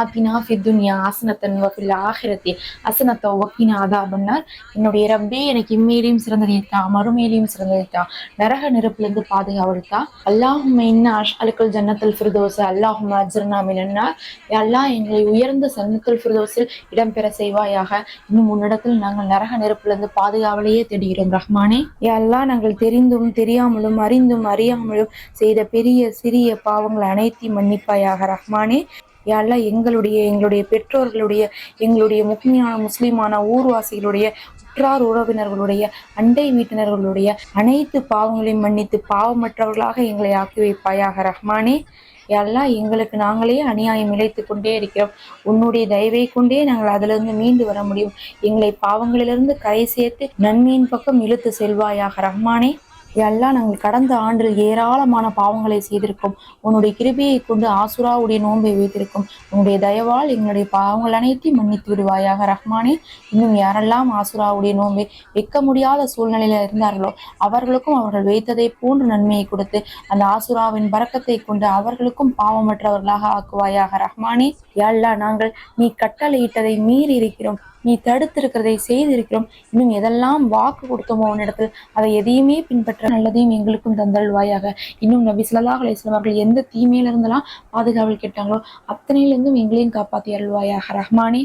ஆத்தினா ஃபித்துன்யா ஆசனத்தன் வஃபில் என்னுடைய ரப்பே எனக்கு இம்மேலையும் சிறந்ததைத்தா மறுமேலையும் சிறந்ததைத்தா நரக நெருப்பிலிருந்து பாதுகாவல்தா அல்லாஹும் இன்னா அலுக்கல் ஜன்னத்தல் ஃபிர்தோஸ் அல்லாஹும் அஜ்ரனா மினன்னார். அல்லாஹ் எங்களை உயர்ந்த சன்னத்துல் ஃபிர்தோஸில் இடம்பெற செய்வாயாக. இன்னும் உன்னிடத்தில் நாங்கள் நரக நெருப்பிலிருந்து பாதுகாவலையே தேடுகிறோம் ரஹ்மானே. எல்லாம் நாங்கள் தெரிந்தும் தெரியாமலும் அறிந்தும் அறியாமலும் செய்த பெரிய சிறிய பாவங்கள் அனைத்தையும் மன்னிப்பாயாக ரஹ்மானே. யாரெல்லாம் எங்களுடைய எங்களுடைய பெற்றோர்களுடைய எங்களுடைய முக்கியமான முஸ்லீமான ஊர்வாசிகளுடைய உற்றார் உறவினர்களுடைய அண்டை வீட்டினர்களுடைய அனைத்து பாவங்களையும் மன்னித்து பாவமற்றவர்களாக எங்களை ஆக்கி வைப்பாயாக ரஹ்மானே. எல்லாம் எங்களுக்கு நாங்களே அநியாயம் இழைத்து கொண்டே இருக்கிறோம் உன்னுடைய தயவை கொண்டே நாங்கள் அதிலிருந்து மீண்டு வர முடியும். எங்களை பாவங்களிலிருந்து கரை சேர்த்து நன்மையின் பக்கம் இழுத்து செல்வாயாக ரஹ்மானே. எல்லாம் நாங்கள் கடந்த ஆண்டில் ஏராளமான பாவங்களை செய்திருக்கோம். உன்னுடைய கிருபியை கொண்டு ஆசுராவுடைய நோன்பை வைத்திருக்கும். உன்னுடைய தயவால் எங்களுடைய பாவங்கள் அனைத்தையும் மன்னித்து விடுவாயாக ரஹ்மானே. இன்னும் யாரெல்லாம் ஆசுராவுடைய நோன்பை வைக்க முடியாத சூழ்நிலையில இருந்தார்களோ அவர்களுக்கும் அவர்கள் வைத்ததை போன்று நன்மையை கொடுத்து அந்த ஆசுராவின் பறக்கத்தை கொண்டு அவர்களுக்கும் பாவமற்றவர்களாக ஆக்குவாயாக ரஹ்மானே. எல்லாம் நாங்கள் நீ கட்டளையிட்டதை மீறி இருக்கிறோம். நீ தடுத்திருக்கிறதை செய்திருக்கிறோம். இன்னும் எதெல்லாம் வாக்கு கொடுத்தோமோ உன்னிடத்தில் அதை எதையுமே பின்பற்ற நல்லதையும் எங்களுக்கும் தந்தல்வாயாக இன்னும் நபி ஸல்லல்லாஹு அலிஸ்லாம் அவர்கள் எந்த தீமையில இருந்தெல்லாம் பாதுகாவல் கேட்டாங்களோ அத்தனையிலிருந்தும் எங்களையும் காப்பாற்றி அருள்வாயாக. ரஹ்மானே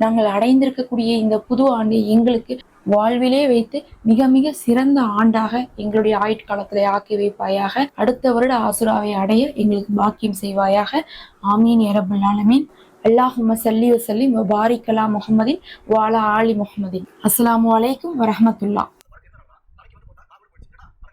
நாங்கள் அடைந்திருக்கக்கூடிய இந்த புது ஆண்டை எங்களுக்கு வாழ்விலே வைத்து மிக மிக சிறந்த ஆண்டாக எங்களுடைய ஆயுட்காலத்திலே ஆக்கி வைப்பாயாக. அடுத்த வருட ஆசுராவை அடைய எங்களுக்கு பாக்கியம் செய்வாயாக. ஆமீன் இரபுல் ஆலமீன். அல்லாஹும சல்லி வசல்லிம் வபாரிக் அலா வாலா ஆலி முகமதின் அஸ்ஸலாமு வலைக்கும் வரமத்துல்லா